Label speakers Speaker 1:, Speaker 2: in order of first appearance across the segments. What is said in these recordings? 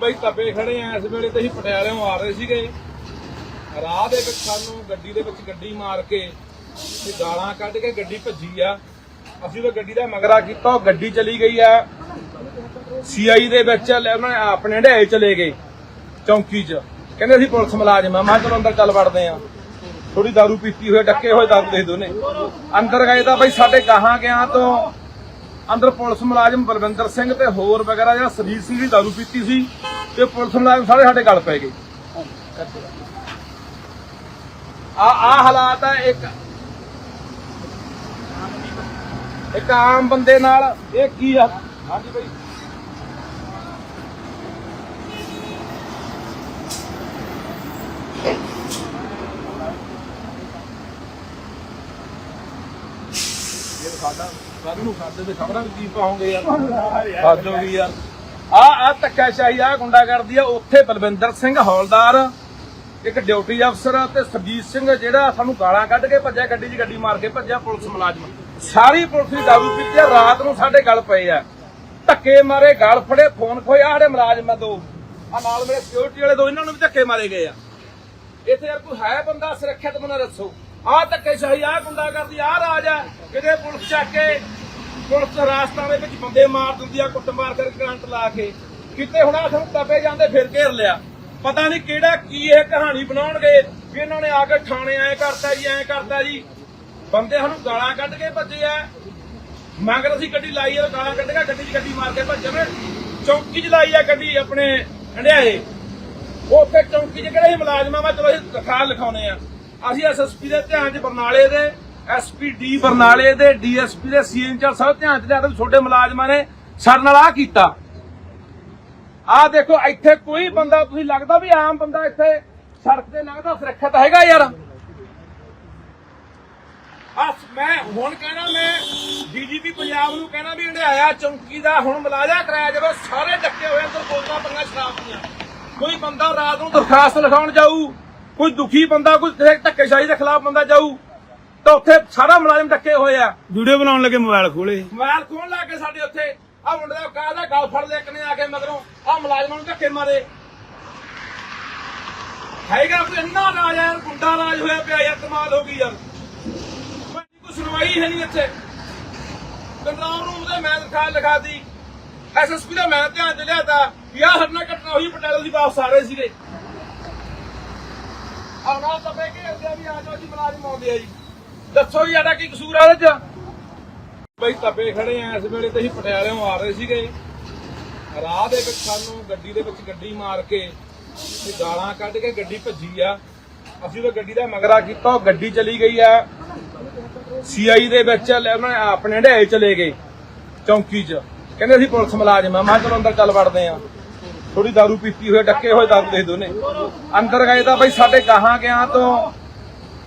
Speaker 1: ਬਈ ਤੱਪੇ ਖੜੇ ਆ, ਇਸ ਵੇਲੇ ਤੇ ਅਸੀਂ ਪਟਿਆਲਿਓਂ ਆ ਰਹੇ ਸੀਗੇ। ਰਾਹ ਦੇ ਵਿੱਚ ਸਾਨੂੰ ਗੱਡੀ ਦੇ ਵਿੱਚ ਗੱਡੀ ਮਾਰ ਕੇ ਤੇ ਗਾਲਾਂ ਕੱਢ ਕੇ ਗੱਡੀ ਭੱਜੀ ਆ। ਅਸੀਂ ਉਹ ਗੱਡੀ ਦਾ ਮਗਰਾ ਕੀਤਾ, ਉਹ ਗੱਡੀ ਚਲੀ ਗਈ ਆ। ਸੀਆਈ ਦੇ ਵਿੱਚ ਲੈ ਉਹਨਾਂ ਨੇ ਆਪਣੇ ਢੇ ਚਲੇ ਗਏ ਚੌਂਕੀ 'ਚ। ਕਹਿੰਦੇ ਅਸੀਂ ਪੁਲਿਸ ਮੁਲਾਜ਼ਮ ਆ, ਮੈਂ ਚਲੋ ਅੰਦਰ ਚੱਲ ਵੜਦੇ ਆ। ਥੋੜੀ ਦਾਰੂ ਪੀਤੀ ਹੋਏ ਡੱਕੇ ਹੋਏ ਦਾਰੂ ਦੇ ਦੋਨੇ। ਅੰਦਰ ਗਏ ਤਾਂ ਬਈ ਸਾਡੇ ਗਾਹਾਂ ਗਿਆ ਤੋਂ ਅੰਦਰ ਪੁਲਿਸ ਮੁਲਾਜ਼ਮ ਬਲਵਿੰਦਰ ਸਿੰਘ ਤੇ ਹੋਰ ਵਗੈਰਾ ਜਿਹੜਾ ਸਰਜੀਤ ਸਿੰਘ ਦੀ ਦਾਰੂ ਪੀਤੀ ਸੀ। ਤੇ ਪੁਲਿਸ ਮੁਲਾਜ਼ਮ ਸਾਰੇ ਸਾਡੇ ਗੱਲ ਪੈ ਗਏ। ਆ ਆ ਹਾਲਾਤ ਹੈ ਇੱਕ ਇੱਕ ਆਮ ਬੰਦੇ ਨਾਲ ਇਹ ਕੀ ਆ? ਹਾਂਜੀ ਬਈ। ਸਾਡਾ ਕੱਲ ਨੂੰ ਤੇ ਖਬਰਾਂ ਕੀ ਪਾਉਂਗੇ ਯਾਰ। ਹੱਦ ਹੋ ਯਾਰ। ਆ ਆ ਧੱਕਾਸ਼ਾਹੀ ਆ ਗੁੰਡਾਗਰਦੀ ਆ, ਉੱਥੇ ਬਲਵਿੰਦਰ ਸਿੰਘ ਹੌਲਦਾਰ, ਇੱਕ ਡਿਊਟੀ ਅਫਸਰ ਤੇ ਸਰਜੀਤ ਸਿੰਘ, ਜਿਹੜਾ ਸਾਨੂੰ ਗਾਲਾਂ ਕੱਢ ਕੇ ਭੱਜਿਆ, ਗੱਡੀ 'ਚ ਗੱਡੀ ਮਾਰ ਕੇ ਭੱਜਿਆ ਪੁਲਿਸ ਮੁਲਾਜ਼ਮ। ਸਾਰੀ ਪੁਲਿਸ ਦੀ ਦਾਰੂ ਪੀਤੀ ਆ, ਰਾਤ ਨੂੰ ਸਾਡੇ ਗਲ ਪਏ ਆ। ਧੱਕੇ ਮਾਰੇ, ਗਲ ਫੜੇ, ਫੋਨ ਖੋਏ ਆ ਜਿਹੜੇ ਦੋ। ਆ ਨਾਲ ਮੇਰੇ ਸਿਕਿਉਰਿਟੀ ਵਾਲੇ ਦੋ, ਇਹਨਾਂ ਨੂੰ ਵੀ ਧੱਕੇ ਮਾਰੇ ਗਏ ਆ। ਇੱਥੇ ਯਾਰ ਕੋਈ ਹੈ ਬੰਦਾ ਸੁਰੱਖਿਅਤ ਬੰਦਾ ਦੱਸੋ। ਆਹ ਧੱਕੇ ਸ਼ਾਹੀ ਆਹ ਗੁੰਡਾ ਕਰਦੀ ਆਹ ਰਾਜ ਆ। ਕਿਤੇ ਪੁਲਿਸ ਚੱਕ ਕੇ ਪੁਲਿਸ ਰਾਸਤਾਂ ਦੇ ਵਿੱਚ ਬੰਦੇ ਮਾਰ ਦਿੰਦੀ ਆ, ਕੁੱਟਮਾਰ ਕਰਕੇ ਕਰੰਟ ਲਾ ਕੇ। ਕਿਤੇ ਹੁਣ ਆ ਸਾਨੂੰ ਤਪੇ ਜਾਂਦੇ ਫਿਰ ਘੇਰ ਲਿਆ। ਪਤਾ ਨਹੀਂ ਕਿਹੜਾ ਕੀ ਇਹ ਕਹਾਣੀ ਬਣਾਉਣਗੇ, ਵੀ ਇਹਨਾਂ ਨੇ ਆ ਕੇ ਥਾਣੇ ਐ ਕਰਤਾ ਜੀ, ਐ ਕਰਤਾ ਜੀ। ਬੰਦੇ ਸਾਨੂੰ ਗਾਲਾਂ ਕੱਢ ਕੇ ਭੱਜੇ ਆ। ਮਗਰ ਅਸੀਂ ਗੱਡੀ ਲਾਈ ਆ ਗਾਲਾਂ ਕੱਢ ਕੇ ਗੱਡੀ 'ਚ ਗੱਡੀ ਮਾਰ ਕੇ ਭੱਜੇ ਵੇ ਚੌਂਕੀ 'ਚ ਲਾਈ ਆ ਗੱਡੀ ਆਪਣੇ ਹੰਡਿਆਏ ਉੱਥੇ ਚੌਂਕੀ 'ਚ ਕਿਹੜੇ ਮੁਲਾਜ਼ਮਾਂ ਵਾ ਚਲੋ ਅਸੀਂ ਦਰਖਾਸਤ ਲਿਖਾਉਨੇ ਆ। ਅਸੀਂ ਐਸਐਸਪੀ ਦੇ ਧਿਆਨ 'ਚ ਬਰਨਾਲੇ ਦੇ। ਐਸਪੀ ਡੀ ਬਰਨਾਲੇ ਦੇ ਡੀਐਸਪੀ ਦੇ ਸੀਐਨਚਰ ਸਭ ਧਿਆਨ 'ਚ ਲਿਆ ਤੇ ਛੋਟੇ ਮੁਲਾਜ਼ਮਾਂ ਨੇ ਸਾਡੇ ਨਾਲ ਆ ਕੀਤਾ। ਆਹ ਦੇਖੋ, ਇੱਥੇ ਕੋਈ ਬੰਦਾ, ਤੁਸੀਂ ਲੱਗਦਾ ਵੀ ਆਮ ਬੰਦਾ ਇੱਥੇ ਸੜਕ ਤੇ ਲੰਘਦਾ, ਸੁਰੱਖਿਅਤ ਹੈਗਾ ਯਾਰ। ਆ ਮੈਂ ਹੁਣ ਕਹਿਣਾ, ਮੈਂ ਡੀਜੀਪੀ ਪੰਜਾਬ ਨੂੰ ਕਹਿਣਾ ਵੀ ਹੰਡਿਆਇਆ ਚੌਂਕੀ ਦਾ ਹੁਣ ਮਲਾਜਾ ਕਰਾਇਆ ਜਾਵੇ, ਸਾਰੇ ਡੱਕੇ ਹੋਏ ਅੰਦਰ ਬੋਤਲਾਂ ਪੰਗਾ ਸ਼ਰਾਬ ਦੀਆਂ। ਕੋਈ ਬੰਦਾ ਰਾਤ ਨੂੰ ਦਰਖਾਸਤ ਲਿਖਾਉਣ ਜਾਊ, ਕੋਈ ਦੁਖੀ ਬੰਦਾ, ਕੋਈ ਕਿਸੇ ਧੱਕੇਸ਼ਾਹੀ ਦੇ ਖਿਲਾਫ ਬੰਦਾ ਜਾਊ। ਤਾਂ ਉੱਥੇ ਸਾਰਾ ਮੁਲਾਜ਼ਮ ਡੱਕੇ ਹੋਏ ਆ।
Speaker 2: ਵੀਡੀਓ ਬਣਾਉਣ ਲੱਗੇ ਮੋਬਾਈਲ ਖੋਲੇ
Speaker 1: ਮੋਬਾਈਲ ਖੋਲ ਲਾ ਕੇ ਸਾਡੇ ਉੱਥੇ। ਆ ਮੁੰਡੇ ਦਾ ਕਾਹ ਦਾ ਗਲ ਫੜ ਲਿਆ ਕਿਨੇ ਆ ਕੇ ਮਗਰੋਂ ਆ ਮੁਲਾਜ਼ਮਾਂ ਨੂੰ ਧੱਕੇ ਮਾਰੇ। ਹੈਗਾ ਕੋਈ ਇੰਨਾ ਰਾਜ ਯਾਰ ਗੁੰਡਾ ਰਾਜ ਹੋਇਆ ਪਿਆ ਯਾਰ ਕਮਾਲ ਹੋ ਗਈ ਯਾਰ। ਕੋਈ ਸੁਣਵਾਈ ਹੈ ਨਹੀਂ ਇੱਥੇ। ਕੰਟਰੋਲ ਰੂਮ ਦੇ ਮੈਂ ਦਿਖਾ ਲਗਾਦੀ ਐਸਐਸਪੀ ਦਾ ਮੈਂ ਧਿਆਨ ਚ ਲਿਆਤਾ ਆਹ ਹਰਨਾ ਘਟਨਾ ਹੋਈ ਪਟਿਆਲੇ ਦੀ ਵਾਪਸ ਆ ਰਹੇ ਸੀਗੇ। ਆ ਨਾ ਤਾਂ ਬੈ ਕੇ ਅੱਗੇ ਵੀ ਆ ਜਾਓ ਜੀ ਮੁਲਾਜ਼ਮ ਆਉਂਦੇ ਆ ਜੀ। ਦੱਸੋ ਜੀ, ਸਾਡਾ ਕੀ ਕਸੂਰ ਆ ਇਹਦੇ ਚ? ਬਈ ਤੱਪੇ ਖੜੇ ਆ, ਇਸ ਵੇਲੇ ਤੇ ਅਸੀਂ ਪਟਿਆਲਿਓਂ ਆ ਰਹੇ ਸੀਗੇ। ਰਾਹ ਦੇ ਵਿੱਚ ਸਾਨੂੰ ਗੱਡੀ ਦੇ ਵਿੱਚ ਗੱਡੀ ਮਾਰ ਕੇ ਤੇ ਗਾਲਾਂ ਕੱਢ ਕੇ ਗੱਡੀ ਭੱਜੀ ਆ। ਅਸੀਂ ਉਹ ਗੱਡੀ ਦਾ ਮਗਰਾ ਕੀਤਾ, ਉਹ ਗੱਡੀ ਚਲੀ ਗਈ ਆ। ਸੀਆਈ ਦੇ ਵਿੱਚ ਉਹਨਾਂ ਆਪਣੇ ਢੇ ਚਲੇ ਗਏ, ਚੌਂਕੀ 'ਚ। ਕਹਿੰਦੇ ਅਸੀਂ ਪੁਲਿਸ ਮੁਲਾਜ਼ਮ ਆ, ਮੈਂ ਕਿਹਾ ਚਲੋ ਅੰਦਰ ਚੱਲ ਵੜਦੇ ਆ। ਥੋੜੀ ਦਾਰੂ ਪੀਤੀ ਹੋਏ ਡੱਕੇ ਹੋਏ ਦਾਰੂ ਦੇ ਦੋਨੇ। ਅੰਦਰ ਗਏ ਤਾਂ ਬਈ ਸਾਡੇ ਗਾਹਾਂ ਗਿਆ ਤੋਂ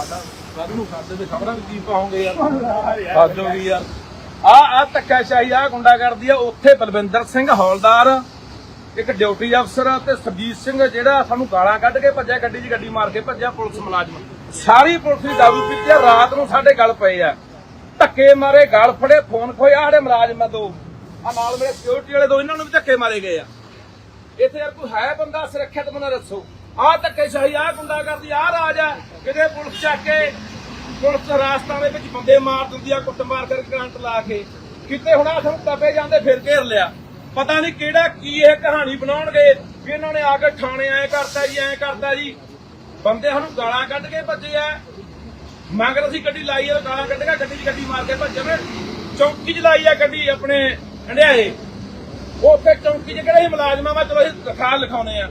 Speaker 1: ਸਾਡਾ ਕੱਲ ਨੂੰ ਖਾਦੇ ਤੇ ਖਬਰਾਂ ਵੀ ਕੀ ਪਾਉਂਗੇ ਯਾਰ? ਹੱਦ ਹੋ ਗਈ ਯਾਰ। ਆ ਆ ਧੱਕਾਸ਼ਾਹੀ ਆ ਗੁੰਡਾਗਰਦੀ ਆ ਉੱਥੇ ਬਲਵਿੰਦਰ ਸਿੰਘ ਹੌਲਦਾਰ ਇੱਕ ਡਿਊਟੀ ਅਫਸਰ ਤੇ ਸਰਜੀਤ ਸਿੰਘ ਜਿਹੜਾ ਸਾਨੂੰ ਗਾਲਾਂ ਕੱਢ ਕੇ ਭੱਜਿਆ ਗੱਡੀ 'ਚ ਗੱਡੀ ਮਾਰ ਕੇ ਭੱਜਿਆ ਪੁਲਿਸ ਮੁਲਾਜ਼ਮ। ਸਾਰੀ ਪੁਲਿਸ ਦੀ ਦਾਰੂ ਪੀਤੀ ਆ ਰਾਤ ਨੂੰ ਸਾਡੇ ਗਲ ਪਏ ਆ। ਧੱਕੇ ਮਾਰੇ ਗਲ ਫੜੇ ਫੋਨ ਖੋਏ ਆ ਜਿਹੜੇ ਮੁਲਾਜ਼ਮ ਆ ਦੋ। ਆ ਨਾਲ ਮੇਰੇ ਸਿਕਿਉਰਿਟੀ ਵਾਲੇ ਦੋ ਇਹਨਾਂ ਨੂੰ ਵੀ ਧੱਕੇ ਮਾਰੇ ਗਏ ਆ। ਇੱਥੇ ਯਾਰ ਕੋਈ ਹੈ ਬੰਦਾ ਸੁਰੱਖਿਅਤ ਬੰਦਾ ਦੱਸੋ। ਆਹ ਧੱਕੇਸ਼ਾਹੀ ਆਹ ਗੁੰਡਾ ਕਰਦੀ ਆਹ ਰਾਜ ਆ। ਕਿਤੇ ਪੁਲਿਸ ਚੱਕ ਕੇ, ਪੁਲਿਸ ਰਾਸਤਾਂ ਦੇ ਵਿੱਚ ਬੰਦੇ ਮਾਰ ਦਿੰਦੀ ਆ ਕੁੱਟ ਮਾਰ ਕਰਕੇ ਕਰੰਟ ਲਾ ਕੇ। ਕਿਤੇ ਹੁਣ ਆ ਸਾਨੂੰ ਤਪੇ ਜਾਂਦੇ, ਫਿਰ ਘੇਰ ਲਿਆ। ਪਤਾ ਨਹੀਂ ਕਿਹੜਾ ਕੀ ਇਹ ਕਹਾਣੀ ਬਣਾਉਣਗੇ, ਵੀ ਇਹਨਾਂ ਨੇ ਆ ਕੇ ਥਾਣੇ ਐ ਕਰਤਾ ਜੀ, ਐ ਕਰਤਾ ਜੀ। ਬੰਦੇ ਸਾਨੂੰ ਗਾਲਾਂ ਕੱਢ ਕੇ ਭੱਜੇ ਆ। ਮਗਰ ਅਸੀਂ ਗੱਡੀ ਲਾਈ ਆ ਗਾਲਾਂ ਕੱਢ ਕੇ ਗੱਡੀ 'ਚ ਗੱਡੀ ਮਾਰ ਕੇ ਭੱਜੇ ਵੇ। ਚੌਂਕੀ 'ਚ ਲਾਈ ਆ ਗੱਡੀ ਆਪਣੇ ਹੰਡਿਆਏ ਉੱਥੇ ਚੌਂਕੀ 'ਚ ਕਿਹੜੇ ਸੀ ਮੁਲਾਜ਼ਮਾਂ? ਵਾ ਚਲੋ ਅਸੀਂ ਦਿਖਾ ਲਿਖਾਉਨੇ ਆ।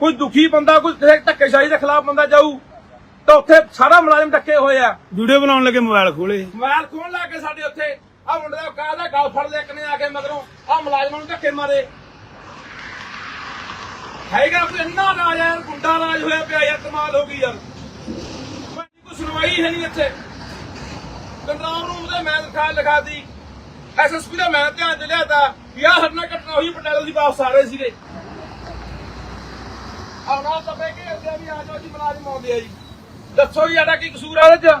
Speaker 1: ਕੋਈ ਦੁਖੀ ਬੰਦਾ ਕੋਈ ਕਿਸੇ ਧੱਕੇਸ਼ਾਹੀ ਦੇ ਖਿਲਾਫ ਬੰਦਾ ਜਾਊ ਤਾਂ ਉੱਥੇ ਸਾਰਾ ਮੁਲਾਜ਼ਮ ਡੱਕੇ ਹੋਏ ਆ।
Speaker 2: ਵੀਡੀਓ ਬਣਾਉਣ ਲੱਗੇ ਮੋਬਾਈਲ ਖੋਲੇ
Speaker 1: ਮੋਬਾਈਲ ਖੋਲ ਲਾ ਕੇ ਸਾਡੇ ਉੱਥੇ। ਆ ਮੁੰਡੇ ਦਾ ਕਾਹ ਦਾ ਗਲ ਫੜ ਲਿਆ ਕਿਨੇ ਆ ਕੇ ਮਗਰੋਂ ਆ ਮੁਲਾਜ਼ਮਾਂ ਨੂੰ ਧੱਕੇ ਮਾਰੇ। ਹੈਗਾ ਕੋਈ ਇੰਨਾ ਰਾਜ ਯਾਰ ਗੁੰਡਾ ਰਾਜ ਹੋਇਆ ਪਿਆ ਯਾਰ ਕਮਾਲ ਹੋ ਗਈ ਯਾਰ। ਕੋਈ ਸੁਣਵਾਈ ਹੈ ਨਹੀਂ ਇੱਥੇ। ਕੰਟਰੋਲ ਰੂਮ ਦੇ ਮੈਂ ਦਿਖਾ ਲਗਾਦੀ ਐਸਐਸਪੀ ਦਾ ਮੈਂ ਧਿਆਨ ਚ ਲਿਆਤਾ ਆਹ ਹਰਨਾ ਘਟਨਾ ਹੋਈ ਪਟਿਆਲੇ ਦੀ ਵਾਪਸ ਆ ਰਹੇ ਸੀਗੇ। ਆਉਣਾ ਨਾਲ ਕੇ ਅੱਗੇ ਵੀ ਆ ਜਾਓ ਜੀ ਮੁਲਾਜ਼ਮ ਆਉਂਦੇ ਆ ਜੀ। ਦੱਸੋ ਜੀ ਸਾਡਾ ਕੀ ਕਸੂਰ ਆ ਉਹਦੇ ਚ?